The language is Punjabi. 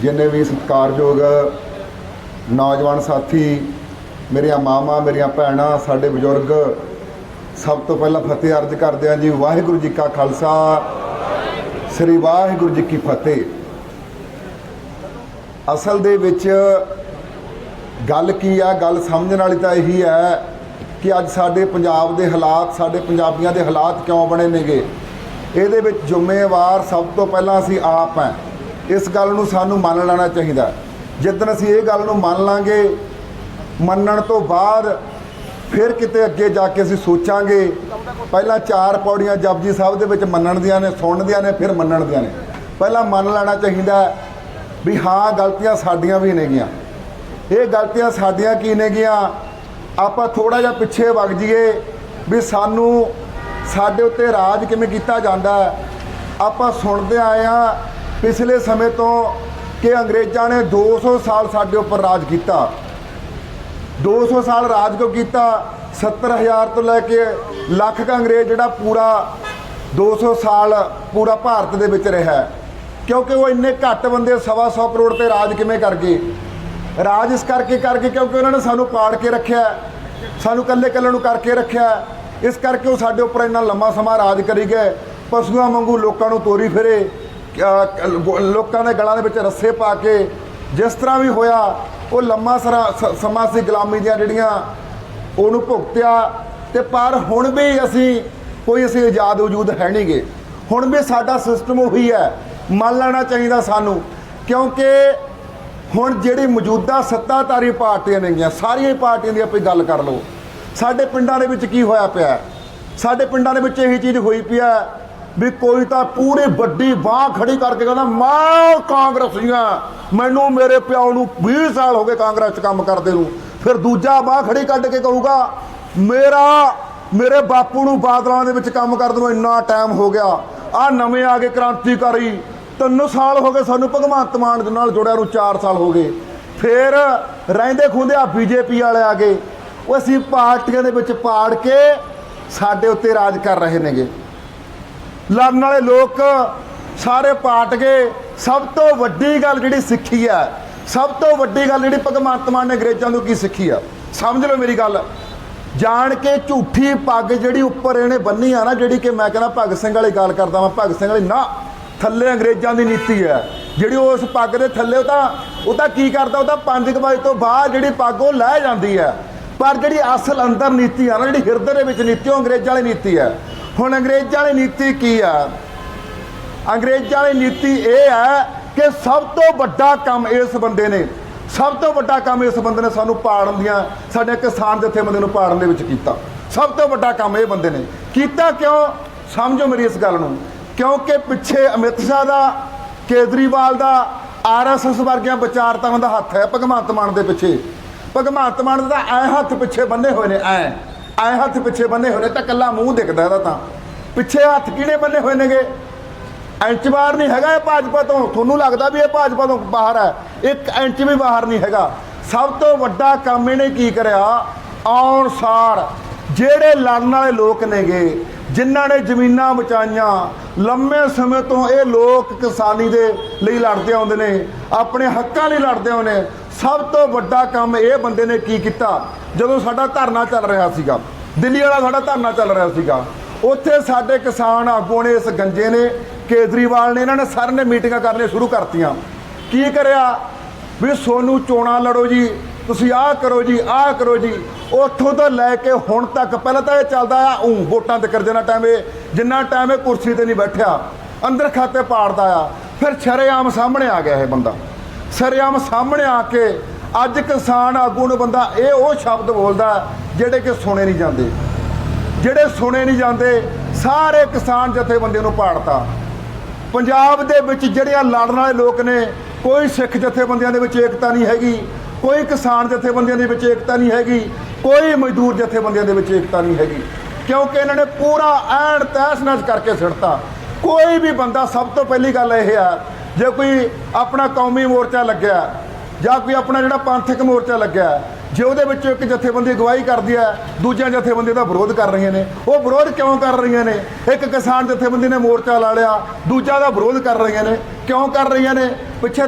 ਜਿੰਨੇ ਵੀ ਸਤਿਕਾਰਯੋਗ ਨੌਜਵਾਨ ਸਾਥੀ, ਮੇਰੀਆਂ ਮਾਵਾਂ, ਮੇਰੀਆਂ ਭੈਣਾਂ, ਸਾਡੇ ਬਜ਼ੁਰਗ, ਸਭ ਤੋਂ ਪਹਿਲਾਂ ਫਤਿਹ ਅਰਜ਼ ਕਰਦੇ ਹਾਂ ਜੀ, ਵਾਹਿਗੁਰੂ ਜੀ ਕਾ ਖਾਲਸਾ, ਸ੍ਰੀ ਵਾਹਿਗੁਰੂ ਜੀ ਕੀ ਫਤਿਹ। ਅਸਲ ਦੇ ਵਿੱਚ ਗੱਲ ਕੀ ਆ, ਗੱਲ ਸਮਝਣ ਵਾਲੀ ਤਾਂ ਇਹੀ ਹੈ ਕਿ ਅੱਜ ਸਾਡੇ ਪੰਜਾਬ ਦੇ ਹਾਲਾਤ, ਸਾਡੇ ਪੰਜਾਬੀਆਂ ਦੇ ਹਾਲਾਤ ਕਿਉਂ ਬਣੇ ਨੇਗੇ? ਇਹਦੇ ਵਿੱਚ ਜ਼ਿੰਮੇਵਾਰ ਸਭ ਤੋਂ ਪਹਿਲਾਂ ਅਸੀਂ ਆਪ ਹਾਂ। ਇਸ ਗੱਲ ਨੂੰ ਸਾਨੂੰ ਮੰਨ ਲੈਣਾ ਚਾਹੀਦਾ। ਜਿੱਦਣ ਅਸੀਂ ਇਹ ਗੱਲ ਨੂੰ ਮੰਨ ਲਾਂਗੇ, ਮੰਨਣ ਤੋਂ ਬਾਅਦ ਫਿਰ ਕਿਤੇ ਅੱਗੇ ਜਾ ਕੇ ਅਸੀਂ ਸੋਚਾਂਗੇ। ਪਹਿਲਾਂ ਚਾਰ ਪੌੜੀਆਂ ਜਪਜੀ ਸਾਹਿਬ ਦੇ ਵਿੱਚ ਮੰਨਣ ਦੀਆਂ ਨੇ, ਸੁਣਨ ਦੀਆਂ ਨੇ, ਫਿਰ ਮੰਨਣ ਦੀਆਂ ਨੇ। ਪਹਿਲਾਂ ਮੰਨ ਲੈਣਾ ਚਾਹੀਦਾ ਵੀ ਹਾਂ, ਗਲਤੀਆਂ ਸਾਡੀਆਂ ਵੀ ਨੇਗੀਆਂ। ਇਹ ਗਲਤੀਆਂ ਸਾਡੀਆਂ ਕੀ ਨੇਗੀਆਂ? ਆਪਾਂ ਥੋੜਾ ਜਿਹਾ ਪਿੱਛੇ ਵਗ ਜਾਈਏ ਵੀ ਸਾਨੂੰ ਸਾਡੇ ਉੱਤੇ ਰਾਜ ਕਿਵੇਂ ਕੀਤਾ ਜਾਂਦਾ। ਆਪਾਂ ਸੁਣਦੇ ਆਏ ਆ ਪਿਛਲੇ ਸਮੇਂ ਤੋਂ ਕਿ ਅੰਗਰੇਜ਼ਾਂ ਨੇ 200 ਸਾਲ ਸਾਡੇ ਉੱਪਰ ਰਾਜ ਕੀਤਾ। 200 ਸਾਲ ਰਾਜ ਕਿਉਂ ਕੀਤਾ? 70000 ਤੋਂ ਲੈ ਕੇ ਲੱਖ ਕ ਅੰਗਰੇਜ਼ ਜਿਹੜਾ ਪੂਰਾ 200 ਸਾਲ ਪੂਰਾ ਭਾਰਤ ਦੇ ਵਿੱਚ ਰਿਹਾ ਕਿਉਂਕਿ ਉਹ ਇੰਨੇ ਘੱਟ ਬੰਦੇ ਸਵਾ ਸੌ ਕਰੋੜ ਤੇ ਰਾਜ ਕਿਵੇਂ ਕਰ ਗਏ? ਰਾਜ ਇਸ ਕਰਕੇ ਕਰਕੇ ਕਿਉਂਕਿ ਉਹਨਾਂ ਨੇ ਸਾਨੂੰ ਪਾੜ ਕੇ ਰੱਖਿਆ ਸਾਨੂੰ ਕੱਲੇ ਕੱਲੇ ਨੂੰ ਕਰਕੇ ਰੱਖਿਆ ਇਸ ਕਰਕੇ ਉਹ ਸਾਡੇ ਉੱਪਰ ਇੰਨਾ ਲੰਮਾ ਸਮਾਂ ਰਾਜ ਕਰੀ ਗਏ। ਪਸ਼ੂਆਂ ਵਾਂਗੂ ਲੋਕਾਂ ਨੂੰ ਤੋਰੀ ਫਿਰੇ। ਲੋਕਾਂ ਦੇ ਗਲਾਂ ਦੇ ਵਿੱਚ ਰੱਸੇ ਪਾ ਕੇ ਜਿਸ ਤਰ੍ਹਾਂ ਵੀ ਹੋਇਆ, ਉਹ ਲੰਮਾ ਸਰਾ- ਸਮਾਂ ਸੀ ਗੁਲਾਮੀ ਦੀਆਂ ਜਿਹੜੀਆਂ, ਉਹਨੂੰ ਭੁਗਤਿਆ ਤੇ ਪਰ ਹੁਣ ਵੀ ਅਸੀਂ, ਕੋਈ ਅਸੀਂ ਆਜ਼ਾਦ ਵਜੂਦ ਹੈ ਨਹੀਂਗੇ। ਹੁਣ ਵੀ ਸਾਡਾ ਸਿਸਟਮ ਉਹੀ ਹੈ, ਮੰਨ ਲੈਣਾ ਚਾਹੀਦਾ ਸਾਨੂੰ, ਕਿਉਂਕਿ ਹੁਣ ਜਿਹੜੀ ਮੌਜੂਦਾ ਸੱਤਾਧਾਰੀ ਪਾਰਟੀਆਂ ਨੇਗੀਆਂ, ਸਾਰੀਆਂ ਪਾਰਟੀਆਂ ਦੀ ਆਪੇ ਗੱਲ ਕਰ ਲਓ। ਸਾਡੇ ਪਿੰਡਾਂ ਦੇ ਵਿੱਚ ਕੀ ਹੋਇਆ ਪਿਆ? ਸਾਡੇ ਪਿੰਡਾਂ ਦੇ ਵਿੱਚ ਇਹੀ ਚੀਜ਼ ਹੋਈ ਪਈ ਹੈ ਵੀ ਕੋਈ ਤਾਂ ਪੂਰੀ ਵੱਡੀ ਬਾਹ ਖੜੀ ਕਰਕੇ ਕਹਿੰਦਾ, ਮੈਂ ਕਾਂਗਰਸੀਆਂ ਮੈਨੂੰ ਮੇਰੇ ਪਿਓ ਨੂੰ 20 ਸਾਲ ਹੋ ਗਏ ਕਾਂਗਰਸ 'ਚ ਕੰਮ ਕਰਦੇ ਨੂੰ। ਫਿਰ ਦੂਜਾ ਬਾਹ ਖੜੀ ਕੱਢ ਕੇ ਕਹੂਗਾ, ਮੇਰਾ, ਮੇਰੇ ਬਾਪੂ ਨੂੰ ਬਾਦਲਾਂ ਦੇ ਵਿੱਚ ਕੰਮ ਕਰਦੇ ਨੂੰ ਇੰਨਾ ਟਾਈਮ ਹੋ ਗਿਆ। ਆ ਨਵੇਂ ਆ ਗਏ ਕ੍ਰਾਂਤੀਕਾਰੀ। ਤਿੰਨ ਸਾਲ ਹੋ ਗਏ ਸਾਨੂੰ ਭਗਵੰਤ ਮਾਨ ਦੇ ਨਾਲ ਜੁੜਿਆ ਨੂੰ 4 ਸਾਲ ਹੋ ਗਏ। ਫਿਰ ਰਹਿੰਦੇ ਖੁੰਦੇ ਆ ਬੀਜੇਪੀ ਵਾਲੇ ਆ ਗਏ। ਉਹ ਅਸੀਂ ਪਾਰਟੀਆਂ ਦੇ ਵਿੱਚ ਪਾੜ ਕੇ ਸਾਡੇ ਉੱਤੇ ਰਾਜ ਕਰ ਰਹੇ ਨੇਗੇ। ਲੜਨ ਵਾਲੇ ਲੋਕ ਸਾਰੇ ਪਾਟ ਗਏ ਸਭ ਤੋਂ ਵੱਡੀ ਗੱਲ ਜਿਹੜੀ ਸਿੱਖੀ ਆ, ਸਭ ਤੋਂ ਵੱਡੀ ਗੱਲ ਜਿਹੜੀ ਭਗਵੰਤ ਮਾਨ ਨੇ ਅੰਗਰੇਜ਼ਾਂ ਤੋਂ ਕੀ ਸਿੱਖੀ ਆ? ਸਮਝ ਲਓ ਮੇਰੀ ਗੱਲ। ਜਾਣ ਕੇ ਝੂਠੀ ਪੱਗ ਜਿਹੜੀ ਉੱਪਰ ਇਹਨੇ ਬੰਨੀ ਆ ਨਾ, ਜਿਹੜੀ ਕਿ ਮੈਂ ਕਹਿੰਦਾ ਭਗਤ ਸਿੰਘ ਵਾਲੀ ਗੱਲ ਕਰਦਾ ਮੈਂ ਭਗਤ ਸਿੰਘ ਵਾਲੀ ਨਾ, ਥੱਲੇ ਅੰਗਰੇਜ਼ਾਂ ਦੀ ਨੀਤੀ ਹੈ ਜਿਹੜੀ ਉਸ ਪੱਗ ਦੇ ਥੱਲੇ ਉਹ ਤਾਂ ਉਹ ਤਾਂ ਕੀ ਕਰਦਾ, ਉਹ ਤਾਂ 5 ਵਜੇ ਤੋਂ ਬਾਅਦ ਜਿਹੜੀ ਪੱਗ ਉਹ ਲੈ ਜਾਂਦੀ ਹੈ ਪਰ ਜਿਹੜੀ ਅਸਲ ਅੰਦਰ ਨੀਤੀ ਆ ਨਾ, ਜਿਹੜੀ ਹਿਰਦੇ ਦੇ ਵਿੱਚ ਨੀਤੀ, ਉਹ ਅੰਗਰੇਜ਼ਾਂ ਵਾਲੀ ਨੀਤੀ ਹੈ ਹੁਣ ਅੰਗਰੇਜ਼ਾਂ ਵਾਲੀ ਨੀਤੀ ਕੀ ਆ? ਅੰਗਰੇਜ਼ਾਂ ਵਾਲੀ ਨੀਤੀ ਇਹ ਹੈ ਕਿ ਸਭ ਤੋਂ ਵੱਡਾ ਕੰਮ ਇਸ ਬੰਦੇ ਨੇ, ਸਭ ਤੋਂ ਵੱਡਾ ਕੰਮ ਇਸ ਬੰਦੇ ਨੇ ਸਾਨੂੰ ਪਾੜਨ ਦੀਆਂ, ਸਾਡੇ ਕਿਸਾਨ ਜਥੇਬੰਦੀ ਨੂੰ ਪਾੜਨ ਦੇ ਵਿੱਚ ਕੀਤਾ। ਸਭ ਤੋਂ ਵੱਡਾ ਕੰਮ ਇਹ ਬੰਦੇ ਨੇ। ਕੀਤਾ ਕਿਉਂ? ਸਮਝੋ ਮੇਰੀ ਇਸ ਗੱਲ ਨੂੰ। ਕਿਉਂਕਿ ਪਿੱਛੇ ਅਮਿਤ ਸ਼ਾਹ ਦਾ, ਕੇਜਰੀਵਾਲ ਦਾ ਆਰਐਸਐਸ ਵਰਗੀਆਂ ਵਿਚਾਰਤਾਵਾਂ ਦਾ ਹੱਥ ਹੈ ਭਗਵੰਤ ਮਾਨ ਦੇ ਪਿੱਛੇ। ਭਗਵੰਤ ਮਾਨ ਦਾ ਐ ਹੱਥ ਪਿੱਛੇ ਬੰਨੇ ਹੋਏ ਨੇ, ਐ। ਐ ਹੱਥ ਪਿੱਛੇ ਬੰਨੇ ਹੋਏ ਨੇ ਤਾਂ ਕੱਲਾ ਮੂੰਹ ਦਿਖਦਾ ਇਹਦਾ ਤਾਂ। ਪਿੱਛੇ ਹੱਥ ਕਿਹੜੇ ਬੰਨੇ ਹੋਏ ਨੇਗੇ? ਇੰਚ ਬਾਹਰ ਨਹੀਂ ਹੈਗਾ ਇਹ ਭਾਜਪਾ ਤੋਂ। ਤੁਹਾਨੂੰ ਲੱਗਦਾ ਵੀ ਇਹ ਭਾਜਪਾ ਤੋਂ ਬਾਹਰ ਹੈ। ਇੱਕ ਇੰਚ ਵੀ ਬਾਹਰ ਨਹੀਂ ਹੈਗਾ। ਸਭ ਤੋਂ ਵੱਡਾ ਕੰਮ ਇਹਨੇ ਕੀ ਕਰਿਆ? ਆਉਣ ਸਾਰ। ਜਿਹੜੇ ਲੜਨ ਵਾਲੇ ਲੋਕ ਨੇਗੇ, ਜਿਨ੍ਹਾਂ ਨੇ ਜ਼ਮੀਨਾਂ ਬਚਾਈਆਂ, ਲੰਮੇ ਸਮੇਂ ਤੋਂ ਇਹ ਲੋਕ ਕਿਸਾਨੀ ਦੇ ਲਈ ਲੜਦੇ ਆਉਂਦੇ ਨੇ, ਆਪਣੇ ਹੱਕਾਂ ਲਈ ਲੜਦੇ ਆਉਂਦੇ ਨੇ। ਸਭ ਤੋਂ ਵੱਡਾ ਕੰਮ ਇਹ ਬੰਦੇ ਨੇ ਕੀ ਕੀਤਾ? ਜਦੋਂ ਸਾਡਾ ਧਰਨਾ ਚੱਲ ਰਿਹਾ ਸੀਗਾ, ਦਿੱਲੀ ਵਾਲਾ ਸਾਡਾ ਧਰਨਾ ਚੱਲ ਰਿਹਾ ਸੀਗਾ, ਉੱਥੇ ਸਾਡੇ ਕਿਸਾਨ ਆਗੂਆਂ ਨੇ ਇਸ ਗੰਜੇ ਨੇ, ਕੇਜਰੀਵਾਲ ਨੇ, ਇਹਨਾਂ ਨੇ ਸਾਰਿਆਂ ਨੇ ਮੀਟਿੰਗਾਂ ਕਰਨੀਆਂ ਸ਼ੁਰੂ ਕਰਤੀਆਂ। ਕੀ ਕਰਿਆ? ਵੀ ਸੋਨੂੰ ਚੋਣਾਂ ਲੜੋ ਜੀ, ਤੁਸੀਂ ਆਹ ਕਰੋ ਜੀ, ਆਹ ਕਰੋ ਜੀ। ਉੱਥੋਂ ਤੋਂ ਲੈ ਕੇ ਹੁਣ ਤੱਕ, ਪਹਿਲਾਂ ਤਾਂ ਇਹ ਚੱਲਦਾ ਆ, ਉਂ ਵੋਟਾਂ ਤੇ ਕਰ ਦੇਣਾ ਟਾਈਮ ਇਹ ਜਿੰਨਾ ਟਾਈਮ ਇਹ ਕੁਰਸੀ ਤੇ ਨਹੀਂ ਬੈਠਿਆ, ਅੰਦਰ ਖਾਤੇ ਪਾੜਦਾ ਆ, ਫਿਰ ਸ਼ਰੇਆਮ ਸਾਹਮਣੇ ਆ ਗਿਆ ਇਹ ਬੰਦਾ। ਸ਼ਰੇਆਮ ਸਾਹਮਣੇ ਆ ਕੇ ਅੱਜ ਕਿਸਾਨ ਆਗੂ ਨੂੰ ਬੰਦਾ ਇਹ ਉਹ ਸ਼ਬਦ ਬੋਲਦਾ ਜਿਹੜੇ ਕਿ ਸੁਣੇ ਨਹੀਂ ਜਾਂਦੇ। ਜਿਹੜੇ ਸੁਣੇ ਨਹੀਂ ਜਾਂਦੇ, ਸਾਰੇ ਕਿਸਾਨ ਜਥੇਬੰਦੀਆਂ ਨੂੰ ਪਾੜਤਾ। ਪੰਜਾਬ ਦੇ ਵਿੱਚ ਜਿਹੜੀਆਂ ਲੜਨ ਵਾਲੇ ਲੋਕ ਨੇ, ਕੋਈ ਸਿੱਖ ਜਥੇਬੰਦੀਆਂ ਦੇ ਵਿੱਚ ਏਕਤਾ ਨਹੀਂ ਹੈਗੀ, ਕੋਈ ਕਿਸਾਨ ਜਥੇਬੰਦੀਆਂ ਦੇ ਵਿੱਚ ਏਕਤਾ ਨਹੀਂ ਹੈਗੀ, ਕੋਈ ਮਜ਼ਦੂਰ ਜਥੇਬੰਦੀਆਂ ਦੇ ਵਿੱਚ ਏਕਤਾ ਨਹੀਂ ਹੈਗੀ। ਕਿਉਂਕਿ ਇਹਨਾਂ ਨੇ ਪੂਰਾ ਐਨ ਤਹਿਸ ਨਹਿਸ ਕਰਕੇ ਸਿੱਟਤਾ। ਕੋਈ ਵੀ ਬੰਦਾ ਸਭ ਤੋਂ ਪਹਿਲੀ ਗੱਲ ਇਹ ਆ, ਜੇ ਕੋਈ ਆਪਣਾ ਕੌਮੀ ਮੋਰਚਾ ਲੱਗਿਆ ਜਾਂ ਕੋਈ ਆਪਣਾ ਜਿਹੜਾ ਪੰਥਕ ਮੋਰਚਾ ਲੱਗਿਆ ਜੇ ਉਹਦੇ ਵਿੱਚ ਇੱਕ ਜਥੇਬੰਦੀ ਅਗਵਾਈ ਕਰਦੀ ਹੈ, ਦੂਜੀਆਂ ਜਥੇਬੰਦੀਆਂ ਦਾ ਵਿਰੋਧ ਕਰ ਰਹੀਆਂ ਨੇ। ਉਹ ਵਿਰੋਧ ਕਿਉਂ ਕਰ ਰਹੀਆਂ ਨੇ? ਇੱਕ ਕਿਸਾਨ ਜਥੇਬੰਦੀ ਨੇ ਮੋਰਚਾ ਲਾ ਲਿਆ, ਦੂਜਾ ਦਾ ਵਿਰੋਧ ਕਰ ਰਹੀਆਂ ਨੇ। ਕਿਉਂ ਕਰ ਰਹੀਆਂ ਨੇ? ਪਿੱਛੇ